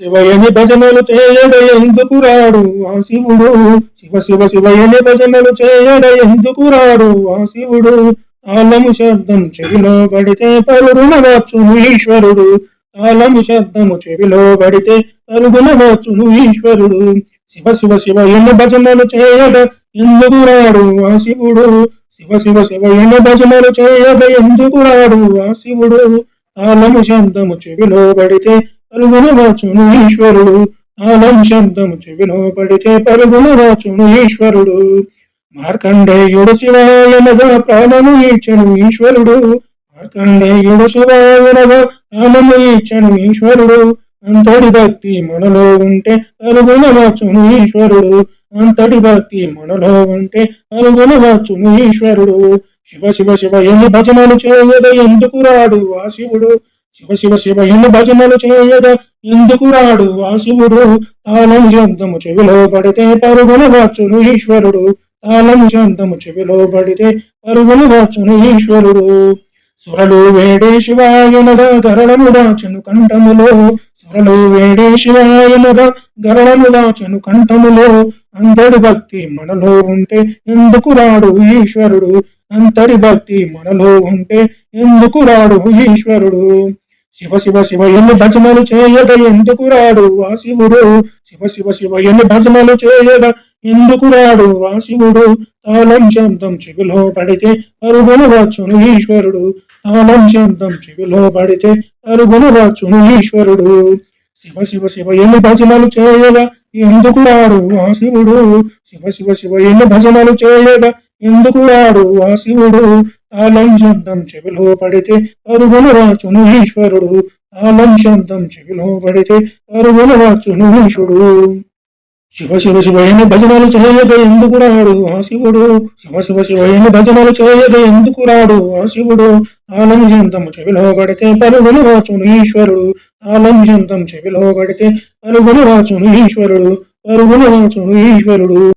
శివయని భజనలు చేయడ ఎందుకు రాడు? ఆ శివుడు శివ శివ శివయని భజనలు చేయడ ఎందుకు రాడు? ఆ శివుడు తాళము శబ్దం చెవిలో పడితే పరుగున ఈశ్వరుడు. తాళము శబ్దము చెవిలో పడితే పరుగునవచ్చును ఈశ్వరుడు. శివ శివ శివ ఎన్న భజనలు చేయద ఎందుకు రాడు? ఆ శివుడు శివ శివ శివ ఎన్న భజనలు చేయద ఎందుకు రాడు? ఆ శివుడు తాళము శబ్దము చెవిలో పడితే పరుగున వచ్చును ఈశ్వరుడు. తాళం శబ్దము చెవిలో పడితే పరుగున వచ్చును ఈశ్వరుడు. మార్కండేయుడు శివాయనగా ప్రాణము ఇచ్చను ఈశ్వరుడు. మార్కండేయుడు శివాయనగా ప్రాణము ఇచ్చను ఈశ్వరుడు. అంతటి భక్తి మనలో ఉంటే పరుగున వచ్చును ఈశ్వరుడు. అంతటి భక్తి మనలో ఉంటే పరుగున వాచును ఈశ్వరుడు. శివ శివ శివ ఎన్ని భజనలు చేయద ఎందుకు రాడు ఆ శివుడు? శివ శివ శివ ఎన్ని భజనలు చేయద ఎందుకు రాడు ఆ శివుడు తాళం శబ్దము చెవిలో పడితే పరుగున వచ్చును ఈశ్వరుడు. తాళం శబ్దము చెవిలో పడితే పరుగున వచ్చును ఈశ్వరుడు. సురలు వేడే శివాయనద గరళము దాచును కంఠములో. సురలు వేడే శివాయనద గరళము దాచును కంఠములో. అంతటి భక్తి మనలో ఉంటే ఎందుకు రాడు ఈశ్వరుడు? అంతటి భక్తి మనలో ఉంటే ఎందుకు రాడు ఈశ్వరుడు? శివ శివ శివ ఎన్ని భజనలు చేయద? ఎందుకు రాడు? ఆ శివుడు శివ శివ శివ ఎన్ని భజనలు చేయద? ఎందుకు రాడు? ఆ శివుడు తాళం శబ్దం చెవిలో పడితే అరుగును వచ్చును ఈశ్వరుడు. తాళం శబ్దం చెవిలో పడితే అరుగును వచ్చును ఈశ్వరుడు. శివ శివ శివ ఎన్ని భజనలు చేయద? ఎందుకు రాడు? ఆ శివుడు శివ శివ శివ ఎన్ని భజనలు చేయద? ఎందుకు రాడు? ఆ శివుడు ఆలం శబ్దం చెవిలో పడితే పరుగున రాచును ఈశ్వరుడు. ఆలం శబ్దం చెవిలో పడితే పరుగున రాచును ఈశ్వరుడు. శివ శివ శివయని భజనలు చేయద ఎందుకు రాడు ఆ శివుడు? శివ శివ శివయని భజనలు చేయద ఎందుకు రాడు ఆ శివుడు? ఆలం శబ్దం చెవిలో పడితే పరుగున రాచును ఈశ్వరుడు. ఆలం శబ్దం చెవిలో పడితే పరుగున రాచును ఈశ్వరుడు. పరుగులు రాచును ఈశ్వరుడు.